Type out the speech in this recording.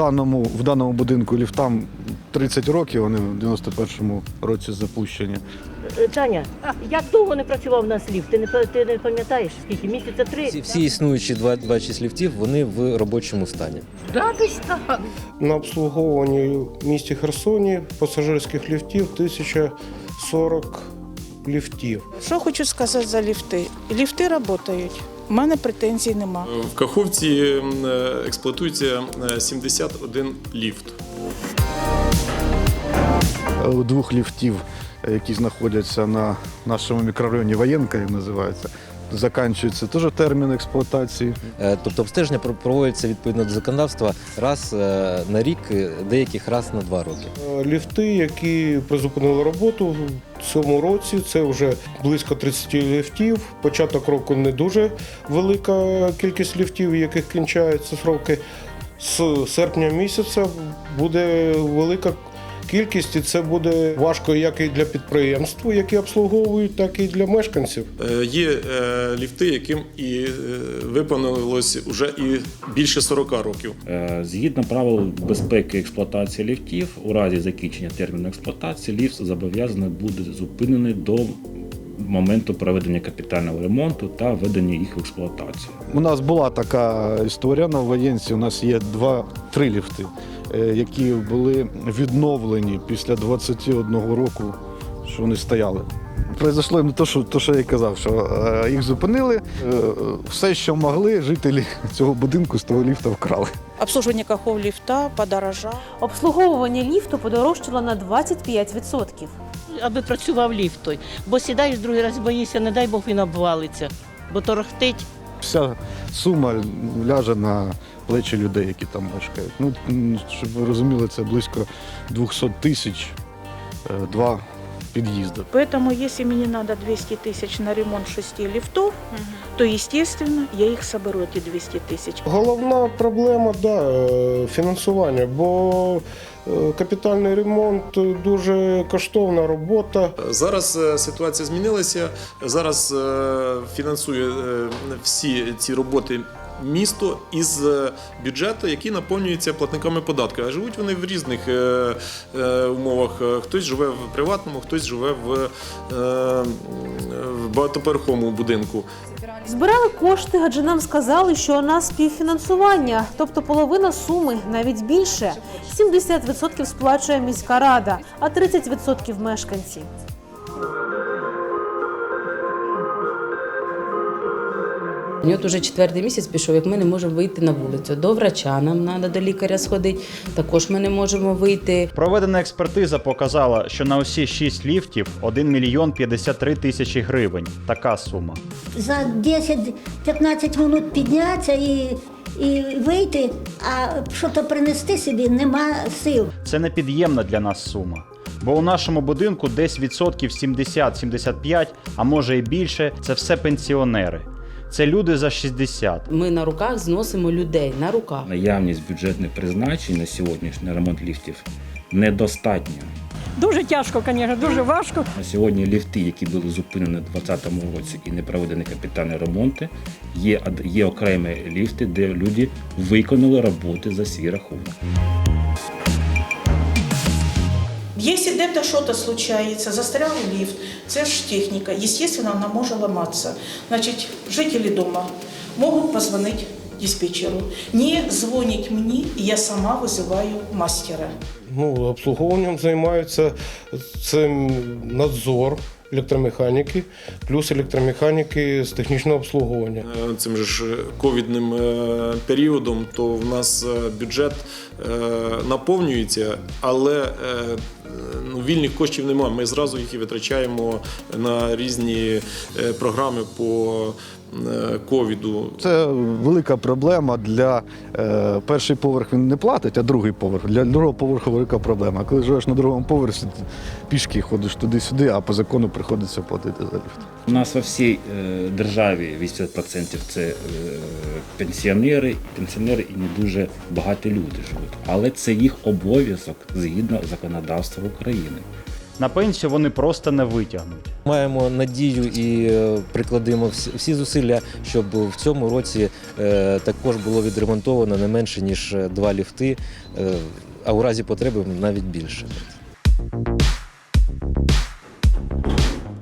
даному, в даному будинку ліфтам 30 років, вони в 91-му році запущені. Е, Таня, як довго не працював у нас ліфт? Ти не, ти не пам'ятаєш, скільки? Місяця три? Всі, всі існуючі 26 ліфтів вони в робочому стані. Да, десь так. На обслуговуванні в місті Херсоні пасажирських ліфтів 1040 ліфтів. Що хочу сказати за ліфти? Ліфти працюють. У мене претензій нема. В Каховці е, експлуатується е, 71 ліфт. Е, У двох ліфтів, е, які знаходяться на нашому мікрорайоні Воєнка, як називається, закінчується теж термін експлуатації. Е, Тобто обстеження проводиться відповідно до законодавства раз е, на рік, е, деяких раз на два роки. Ліфти, які призупинили роботу в цьому році, це вже близько 30 ліфтів. Початок року не дуже велика кількість ліфтів, яких кінчаються сроки. З серпня місяця буде велика кількість, і це буде важко як і для підприємств, які обслуговують, так і для мешканців. Е, Є е, ліфти, яким і е, виповнилось вже і більше 40 років. Е, Згідно правил безпеки експлуатації ліфтів, у разі закінчення терміну експлуатації ліфт зобов'язаний буде зупинений до моменту проведення капітального ремонту та введення їх в експлуатацію. У нас була така історія на воєнці. У нас є два-три ліфти, е, які були відновлені після 21 року, що вони стояли. Произошло не то, що, то, що я казав, що е, їх зупинили. е, все, що могли, жителі цього будинку з того ліфта вкрали. Обслуживання кахов ліфта подорожало. Обслуговування ліфту подорожчало на 25%. Аби працював ліфт той. Бо сідаєш другий раз, боїшся, не дай Бог він обвалиться. Бо торохтить. Вся сума ляже на плечі людей, які там мешкають. Ну, щоб ви розуміли, це близько 200 тисяч е, два під'їзди. Поэтому, если мне надо 200 тысяч на ремонт шести лифтов, то, естественно, я их соберу, эти 200 тысяч. Головна проблема да, е, фінансування, бо е, капітальний ремонт дуже коштовна робота. Зараз е, ситуація змінилася. Зараз е, фінансує е, всі ці роботи. Місто із е, бюджету, який наповнюється платниками податку. А живуть вони в різних е, е, умовах. Хтось живе в приватному, хтось живе в, в багатоповерховому будинку. Збирали кошти, адже нам сказали, що у нас співфінансування, тобто половина суми, навіть більше. 70% сплачує міська рада, а 30% мешканці. І От уже четвертий місяць пішов, як ми не можемо вийти на вулицю. До врача нам треба до лікаря сходити. Також ми не можемо вийти. Проведена експертиза показала, що на усі 6 ліфтів 1 мільйон 53 тисячі гривень. Така сума. за 10-15 минут піднятися і, і вийти, а що то принести собі нема сил. Це непід'ємна для нас сума. Бо у нашому будинку десь відсотків 70-75, а може і більше, це все пенсіонери. Це люди за 60. Ми на руках зносимо людей на руках. Наявність бюджетних призначень на сьогоднішній ремонт ліфтів недостатньо. Дуже тяжко, звісно, дуже важко. На сьогодні ліфти, які були зупинені у 2020 році і не проведені капітальні ремонти, є, ад- є окремі ліфти, де люди виконали роботи за свій рахунок. Если де-то щось случається, застряв ліфт, це ж техніка, звісно, вона може ламатися. Значить, жителі дома можуть позвонити диспетчеру. Не дзвонить мені, я сама визиваю мастера. Ну, обслуговуванням займаються це надзор електромеханіки, плюс електромеханіки з технічного обслуговування. Е, цим ж ковідним е, періодом, то в нас е, бюджет наповнюється, але ну, вільних коштів немає. Ми зразу їх і витрачаємо на різні програми по ковіду. Це велика проблема для е, перший поверх він не платить, а другий поверх. Для другого поверху велика проблема. Коли живеш на другому поверсі, ти пішки ходиш туди-сюди, а по закону приходиться платити за ліфт. У нас во всій е, державі 80% це е, пенсіонери, пенсіонери і не дуже багаті люди живуть. Але це їх обов'язок згідно законодавства України. На пенсію вони просто не витягнуть. Маємо надію і е, прикладемо всі, зусилля, щоб в цьому році е, також було відремонтовано не менше ніж е, два ліфти, а у разі потреби навіть більше.